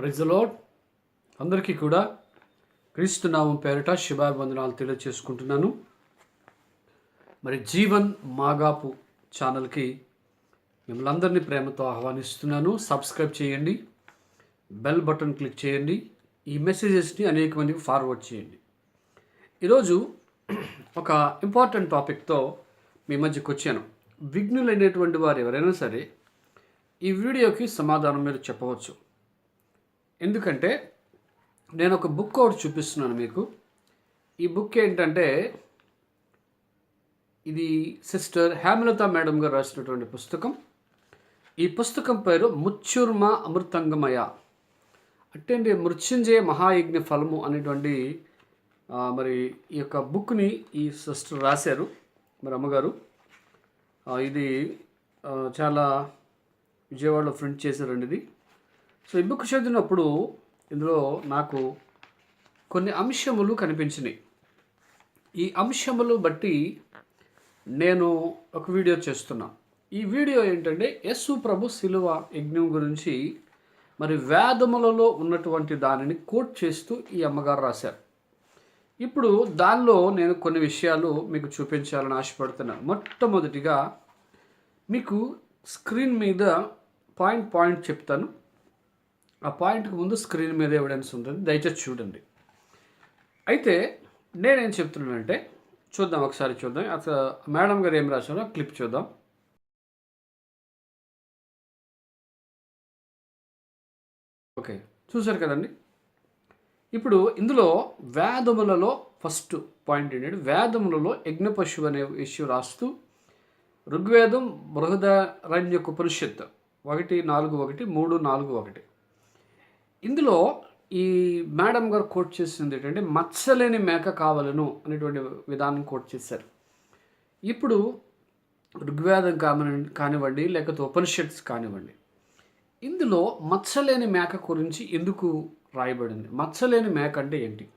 ప్రజలోడ్ అందరికీ కూడా క్రీస్తునామం పేరిట శుభాభివందనాలు తెలియజేసుకుంటున్నాను మరి జీవన్ మాగాపు ఛానల్కి మిమ్మల్ని అందరినీ ప్రేమతో ఆహ్వానిస్తున్నాను. సబ్స్క్రైబ్ చేయండి. బెల్ బటన్ క్లిక్ చేయండి. ఈ మెసేజెస్ని అనేక మందికి ఫార్వర్డ్ చేయండి. ఈరోజు ఒక ఇంపార్టెంట్ టాపిక్తో మీ మధ్యకు వచ్చాను. విఘ్నులైనటువంటి వారు ఎవరైనా సరే ఈ వీడియోకి సమాధానం మీరు చెప్పవచ్చు. ఎందుకంటే నేను ఒక బుక్ ఒకటి చూపిస్తున్నాను మీకు. ఈ బుక్ ఏంటంటే ఇది సిస్టర్ హేమలత మేడం గారు రాసినటువంటి పుస్తకం. ఈ పుస్తకం పేరు ముచ్చుర్మ అమృతంగమయ. అంటే అండి మృత్యుంజయ మహాయజ్ఞ ఫలము అనేటువంటి మరి ఈ యొక్క బుక్ని ఈ సిస్టర్ రాశారు మరి అమ్మగారు. ఇది చాలా విజయవాడలో ప్రింట్ చేశారండి ఇది. సో ఈ బుక్ చదివినప్పుడు ఇందులో నాకు కొన్ని అంశములు కనిపించినాయి. ఈ అంశములు బట్టి నేను ఒక వీడియో చేస్తున్నా. ఈ వీడియో ఏంటంటే యస్సు ప్రభు శిలువ యజ్ఞం గురించి మరి వేదములలో ఉన్నటువంటి దానిని కోట్ చేస్తూ ఈ అమ్మగారు రాశారు. ఇప్పుడు దానిలో నేను కొన్ని విషయాలు మీకు చూపించాలని ఆశపడుతున్నాను మొట్టమొదటిగా మీకు స్క్రీన్ మీద పాయింట్ పాయింట్ చెప్తాను. ఆ పాయింట్కి ముందు స్క్రీన్ మీద ఎవిడెన్స్ ఉంటుంది. దయచేసి చూడండి. అయితే నేనేం చెప్తున్నానంటే చూద్దాం ఒకసారి చూద్దాం. అసలు మేడం గారు ఏం రాశారో క్లిప్ చూద్దాం. ఓకే చూశారు కదండి? ఇప్పుడు ఇందులో వేదములలో ఫస్ట్ పాయింట్ ఏంటంటే వేదములలో యజ్ఞ పశువు అనే ఇష్యూ రాస్తూ ఋగ్వేదం బృహదారణ్యక ఉపనిషత్ ఒకటి నాలుగు ఒకటి మూడు నాలుగు ఒకటి. ఇందులో ఈ మేడం గారు కోట్ చేసింది ఏంటంటే మచ్చలేని మేక కావలను అనేటువంటి విధానం కోట్ చేశారు. ఇప్పుడు ఋగ్వేదం కాని కానివ్వండి లేకపోతే ఉపనిషత్స్ కానివ్వండి ఇందులో మచ్చలేని మేక గురించి ఎందుకు రాయబడింది? మచ్చలేని మేక అంటే ఏంటి?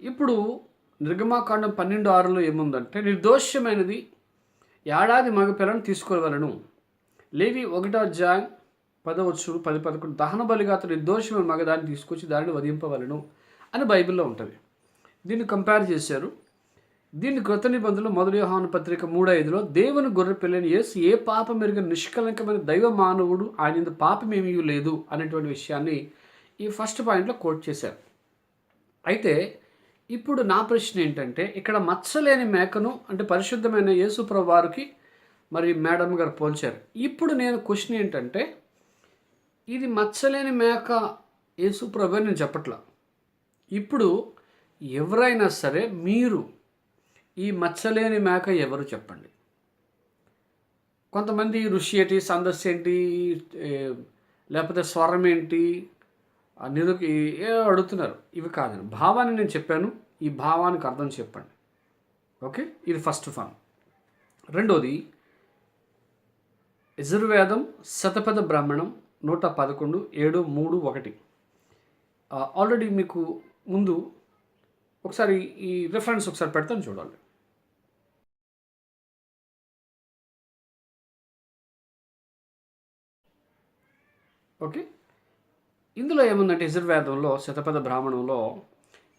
ఇప్పుడు నిర్గమాకాండం పన్నెండు ఆరులో ఏముందంటే నిర్దోషమైనది ఏడాది మగపిల్లను తీసుకోగలను లేవి ఒకటో జాంగ్ పదవచ్చు పది పదకొండు. దహన బలిగా అతడు నిర్దోషమైన మగదాన్ని తీసుకొచ్చి దానిని వధింపవలను అని బైబిల్లో ఉంటుంది. దీన్ని కంపేర్ చేశారు. దీన్ని కృత నిబంధనలు మొదటి యోహాను పత్రిక మూడు ఐదులో దేవుని గొర్రె పిల్లని యేసు ఏ పాపం మెరుగని నిష్కలంకమైన దైవ మానవుడు ఆయన ఇందు పాపమేమీ లేదు అనేటువంటి విషయాన్ని ఈ ఫస్ట్ పాయింట్లో కోట్ చేశారు. అయితే ఇప్పుడు నా ప్రశ్న ఏంటంటే ఇక్కడ మచ్చలేని మేకను అంటే పరిశుద్ధమైన యేసుప్రభు వారికి మరి మేడం గారు పోల్చారు. ఇప్పుడు నేను క్వశ్చన్ ఏంటంటే ఇది మచ్చలేని మేక యేసు ప్రభు నేను చెప్పట్లా. ఇప్పుడు ఎవరైనా సరే మీరు ఈ మచ్చలేని మేక ఎవరు చెప్పండి? కొంతమంది ఋషి ఏంటి సందస్సు ఏంటి లేకపోతే స్వరం ఏంటి నిరుకి ఏ అడుగుతున్నారు? ఇవి కాదని భావాన్ని నేను చెప్పాను. ఈ భావానికి అర్థం చెప్పండి. ఓకే? ఇది ఫస్ట్ ఫామ్. రెండోది యజుర్వేదం శతపథ బ్రాహ్మణం నూట పదకొండు ఏడు మూడు ఒకటి. ఆల్రెడీ మీకు ముందు ఒకసారి ఈ రిఫరెన్స్ ఒకసారి పెడతాను చూడాలి ఓకే. ఇందులో ఏముందంటే యజుర్వేదంలో శతపథ బ్రాహ్మణంలో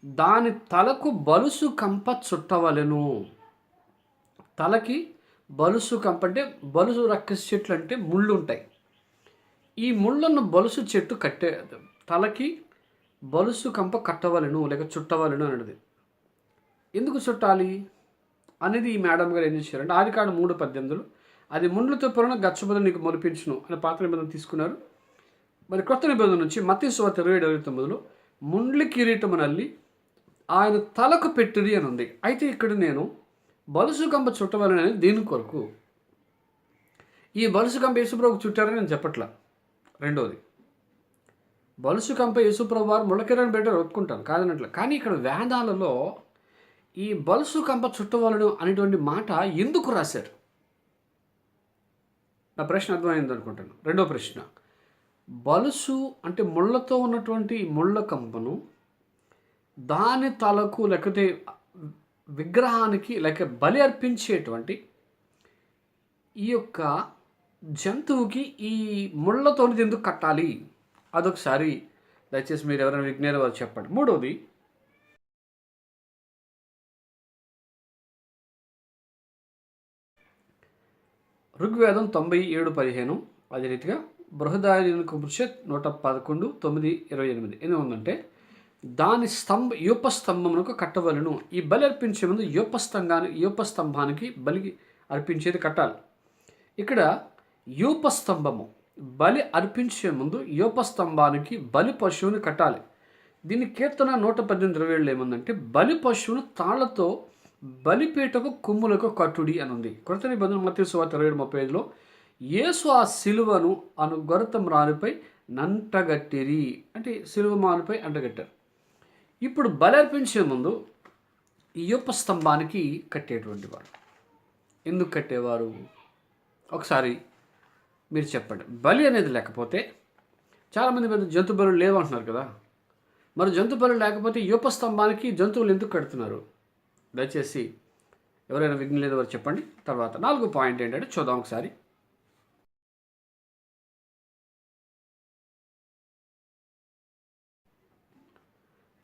దాని తలకు బలుసు కంప చుట్టవలెను. తలకి బలుసు కంప అంటే బలుసు రక్కసి చెట్లు అంటే ముళ్ళు ఉంటాయి ఈ ముళ్ళను బలుసు చెట్టు కట్టే తలకి బలుసు కంప కట్టవలను లేక చుట్టవలను అనేది ఎందుకు చుట్టాలి? అనేది ఈ మేడం గారు ఏం చేశారంటే ఆదికాండ మూడు పద్దెనిమిదిలో అది ముండ్లతో పొరన గచ్చబుద నీకు మొలిపించును అనే పాత్ర నిబంధన తీసుకున్నారు. మరి కొత్త నిబంధన నుంచి మత్తి సువార్త ఇరవై ఏడు ఇరవై తొమ్మిదిలో ముండ్లి కిరీటం నల్లి ఆయన తలకు పెట్టిరి అని ఉంది. అయితే ఇక్కడ నేను బలుసు కంప చుట్టవలనని దీని కొరకు? ఈ బలుసు కంప యేసుప్రభుకు చుట్టారని నేను చెప్పట్లా. రెండోది. బలుసు కంప యేసుప్రభు వారు ముళ్ళకిరణ్ బెటర్ ఒప్పుకుంటాను కాదనట్ల. కానీ ఇక్కడ వేదాలలో ఈ బలుసు కంప చుట్టవలను అనేటువంటి మాట ఎందుకు రాశారు? నా ప్రశ్న అర్థమైంది అనుకుంటాను. రెండో ప్రశ్న. బలుసు అంటే ముళ్ళతో ఉన్నటువంటి ముళ్ళ కంపను దాని తలకు లేకపోతే విగ్రహానికి లేక బలి అర్పించేటువంటి ఈ యొక్క జంతువుకి ఈ ముళ్ళతోనిది ఎందుకు కట్టాలి? అదొకసారి దయచేసి మీరు ఎవరైనా విజ్ఞాన వారు చెప్పండి. మూడవది ఋగ్వేదం తొంభై ఏడు పదిహేను అదే రీతిగా బృహదాయకు ఉపనిషత్ నూట పదకొండు తొమ్మిది ఇరవై ఎనిమిది. ఎందుకు ఉందంటే దాని స్తంభ యూపస్తంభమునకు కట్టవలను. ఈ బలి అర్పించే ముందు యూపస్తంభానికి యూపస్తంభానికి బలి అర్పించేది కట్టాలి. ఇక్కడ యూపస్తంభము. బలి అర్పించే ముందు యూపస్తంభానికి బలి పశువుని కట్టాలి. దీని కీర్తన నూట పద్దెనిమిది ఇరవై ఏళ్ళు ఏముందంటే బలి పశువును తాళ్ళతో బలిపీటకు కొమ్ములకు కట్టుడి అని ఉంది కృత నిబంధన మత్స్య సువార్త ఇరవై ఏడు ముప్పై ఐదులో యేసు ఆ సిలువను అను గొరత రానిపై నంటగట్టిరి. అంటే సిలువ మానుపై అంటగట్టారు. ఇప్పుడు బలి అర్పించే ముందు ఈ యొప్ప స్తంభానికి కట్టేటువంటి వారు. ఎందుకు కట్టేవారు? ఒకసారి మీరు చెప్పండి. బలి అనేది లేకపోతే చాలామంది పెద్ద జంతు బలులు లేవంటున్నారు కదా. మరి జంతు బలు లేకపోతే యూపస్తంభానికి జంతువులు ఎందుకు కడుతున్నారు? దయచేసి ఎవరైనా విఘ్నం లేదో వారు చెప్పండి. తర్వాత నాలుగు పాయింట్ ఏంటంటే చూద్దాం ఒకసారి.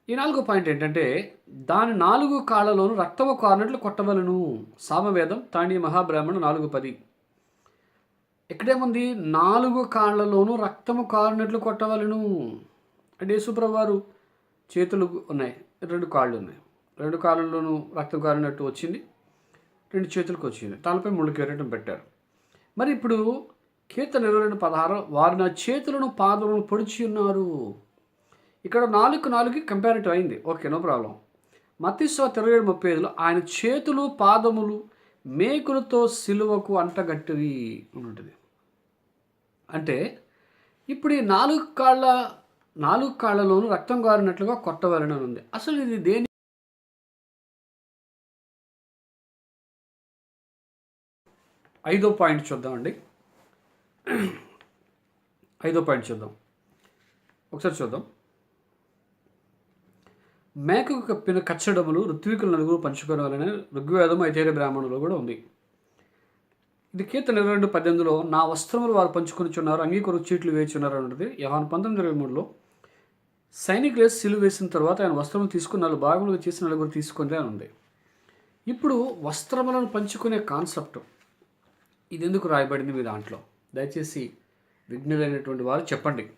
ఈ నాలుగో పాయింట్ ఏంటంటే దాని నాలుగు కాళ్ళలోను రక్తము కారినట్లు కొట్టవలను. సామవేదం తాణి మహాబ్రాహ్మణ నాలుగు పది. ఇక్కడేముంది నాలుగు కాళ్ళలోనూ రక్తము కారునట్లు కొట్టవలను. అంటే యేసుప్రభు వారు చేతులు ఉన్నాయి. రెండు కాళ్ళు ఉన్నాయి. రెండు కాళ్ళలోనూ రక్తం కారినట్టు వచ్చింది. రెండు చేతులకు వచ్చింది. తలపై ముళ్ళు కెరటం పెట్టారు. మరి ఇప్పుడు కీర్తన ఇరవై రెండు పదహారు వారు నా చేతులను పాదములను పొడిచి ఉన్నారు. ఇక్కడ నాలుగు నాలుగు కంపారిటివ్ అయింది. Okay no problem. మతీశ్వ ఇరవై ఏడు ముప్పై ఐదులో ఆయన చేతులు పాదములు మేకులతో సిలువకు అంటగట్టివి అని ఉంటుంది. అంటే ఇప్పుడు ఈ నాలుగు కాళ్ళ నాలుగు కాళ్ళలోనూ రక్తం గారినట్లుగా కొట్టవలని ఉంది. అసలు ఇది దేని ఐదో పాయింట్ చూద్దామండి. ఐదో పాయింట్ చూద్దాం. ఒకసారి చూద్దాం. మేకకు కప్పిన కచ్చడములు ఋత్వికులు నలుగురు పంచుకోవాలని ఋగ్వేదం ఐతేర బ్రాహ్మణులు కూడా ఉంది. ఇది కీర్తన ఇరవై రెండు పద్దెనిమిదిలో నా వస్త్రములు వారు పంచుకొనిచున్నారు అంగీకరు చీట్లు వేచున్నారు అన్నది యహాన్ పంతొమ్మిది ఇరవై మూడులో. సైనికులే వేసి సిలువ వేసిన తర్వాత ఆయన వస్త్రములు తీసుకుని నాలుగు భాగములుగా చేసి నలుగురు తీసుకుంది అని ఉంది. ఇప్పుడు వస్త్రములను పంచుకునే కాన్సెప్ట్ ఇది ఎందుకు రాయబడింది మీ దాంట్లో? దయచేసి విఘ్నులైనటువంటి వారు చెప్పండి.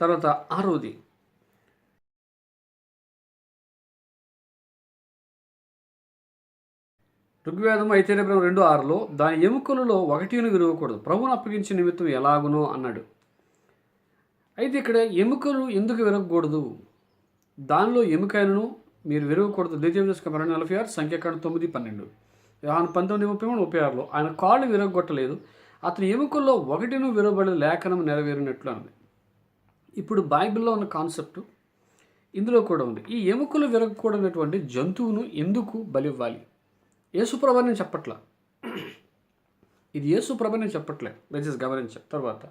తర్వాత ఆరోది ఋగ్వేదం ఐతేరబ్రం రెండు ఆరులో దాని ఎముకలలో ఒకటిని విరవకూడదు ప్రభువును అప్పగించిన నిమిత్తం ఎలాగునో అన్నాడు. అయితే ఇక్కడ ఎముకలు ఎందుకు విరగకూడదు? దానిలో ఎముకైనను మీరు విరగకూడదు. ద్వితీయ మరణ నలభై ఆరు సంఖ్యాకాండ తొమ్మిది పన్నెండు. ఆయన పంతొమ్మిది ముప్పై మూడు ముప్పై ఆరులో ఆయన కాళ్ళు విరగొట్టలేదు. అతని ఎముకల్లో ఒకటిను విరవబడిన లేఖనం నెరవేరినట్లు అన్నది. ఇప్పుడు బైబిల్లో ఉన్న కాన్సెప్ట్ ఇందులో కూడా ఉంది. ఈ ఎముకలు విరగకూడనటువంటి జంతువును ఎందుకు బలివ్వాలి? యేసుప్రభ నేను చెప్పట్లా. ఇది యేసుప్రభ నేను చెప్పట్లే. దయచేసి గమనించ తర్వాత.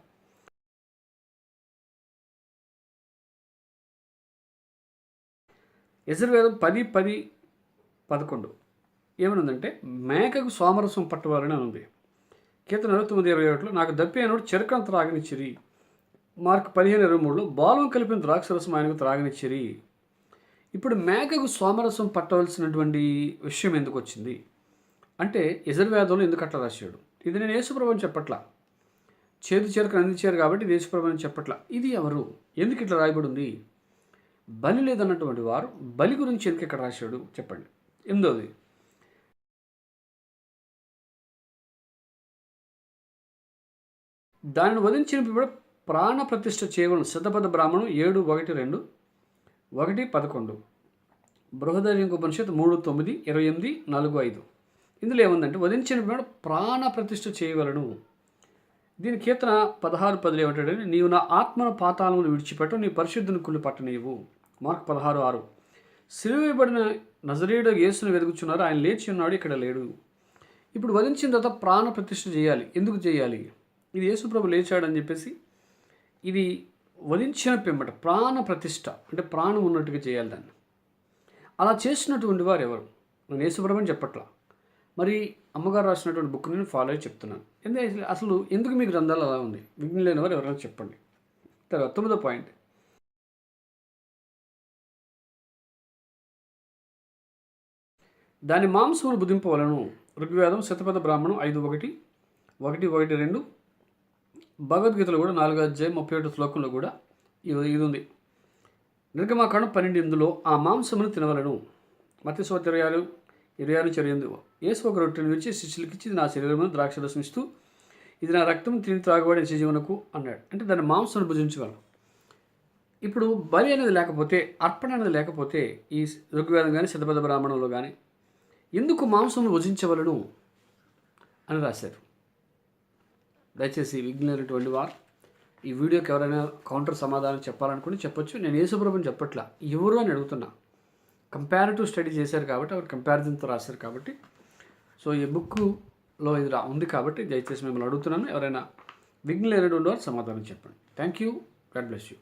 యజుర్వేదం పది పది పదకొండు. ఏమనుందంటే మేకకు సోమరసం పట్టవాలని అని ఉంది కీర్తన ఇరవై తొమ్మిది ఇరవై ఒకటిలో నాకు దప్పి అయినప్పుడు త్రాగనిచ్చిరి మార్క్ పదిహేను ఇరవై మూడులో బాలం కలిపిన ద్రాక్షరసం ఆయనకు త్రాగనిచ్చిరి ఇప్పుడు మేకకు సోమరసం పట్టవలసినటువంటి విషయం ఎందుకు వచ్చింది? అంటే యజుర్వేదంలో ఎందుకు అట్లా రాశాడు? ఇది నేను యేసుప్రభు చెప్పట్లా. చేతి చేరకు అందించారు కాబట్టి ఇది యేసుప్రభు అని చెప్పట్లా. ఇది ఎవరు? ఎందుకు ఇట్లా రాయబడి ఉంది బలి లేదన్నటువంటి వారు బలి గురించి ఎందుకు ఇక్కడ రాశాడు? చెప్పండి. ఎనిమిదోది దానిని వధించిన ప్రాణ ప్రతిష్ఠ చేయవలను సిద్ధపద బ్రాహ్మణం ఏడు ఒకటి రెండు ఒకటి పదకొండు. బృహదర్యంకు ఉపనిషత్ మూడు తొమ్మిది ఇరవై ఎనిమిది నాలుగు ఐదు. ఇందులో ఏముందంటే వధించిన ప్రాణ ప్రతిష్ఠ చేయవలను దీని కీర్తన పదహారు పదులు ఏమంటాడంటే నీవు నా ఆత్మను పాతాలను విడిచిపెట్టు నీ పరిశుద్ధిని కుళ్ళు పట్టనీవు. మార్క్ పదహారు ఆరు. సిలువబడిన నజరేయుడు యేసును వెతుకుచున్నారు ఆయన లేచి ఉన్నాడు ఇక్కడ లేడు. ఇప్పుడు వధించిన తర్వాత ప్రాణ ప్రతిష్ఠ చేయాలి. ఎందుకు చేయాలి? ఇది యేసుప్రభు లేచాడని చెప్పేసి ఇది వధించిన పిమ్మట ప్రాణ ప్రతిష్ఠ అంటే ప్రాణం ఉన్నట్టుగా చేయాలి దాన్ని. అలా చేసినటువంటి వారు ఎవరు? నేను యేసుప్రభు అని చెప్పట్లా. మరి అమ్మగారు రాసినటువంటి బుక్ నేను ఫాలో అయ్యి చెప్తున్నాను. ఎందుకంటే అసలు ఎందుకు మీ గ్రంథాలు అలా ఉంది విఘ్నం లేని వారు ఎవరైనా చెప్పండి. తర్వాత తొమ్మిదో పాయింట్. దాని మాంసమును బుధింపవలను ఋగ్వేదం శతపథ బ్రాహ్మణం ఐదు ఒకటి ఒకటి ఒకటి రెండు భగవద్గీతలో కూడా నాలుగో అధ్యాయం ముప్పై ఒకటి శ్లోకంలో కూడా ఇది ఇది ఉంది. నిర్గమాకాండం పన్నెండు ఇందులో ఆ మాంసమును తినవలను. మత్స్యవత ఇరవై ఆరు ఇరవై ఆరు చర్యందు యేసు ఒక రొట్టెను విరిచి శిష్యులకిచ్చి ఇచ్చి నా శరీరమును ద్రాక్షరసం ఇస్తూ ఇది నా రక్తం తిని త్రాగబడిన సజీవునకు అన్నాడు. అంటే దాని మాంసం వాళ్ళు ఇప్పుడు బలి అనేది లేకపోతే అర్పణ అనేది లేకపోతే ఈ ఋగ్వేదం కానీ శతపథ బ్రాహ్మణంలో కానీ ఎందుకు మాంసం భుజించవలను అని రాశారు. దయచేసి విజ్ఞైనటువంటి వారు ఈ వీడియోకి ఎవరైనా కౌంటర్ సమాధానం చెప్పాలనుకుని చెప్పొచ్చు. నేను యేసుప్రభుని చెప్పట్లా. ఎవరు అని అడుగుతున్నా. కంపారిటివ్ స్టడీ చేశారు కాబట్టి అవి కంపారిజన్తో రాశారు కాబట్టి సో ఈ బుక్లో ఇది రా ఉంది కాబట్టి దయచేసి మిమ్మల్ని అడుగుతున్నాను. ఎవరైనా విఘ్న లేనటువంటి వారు సమాధానం చెప్పండి. Thank you God bless you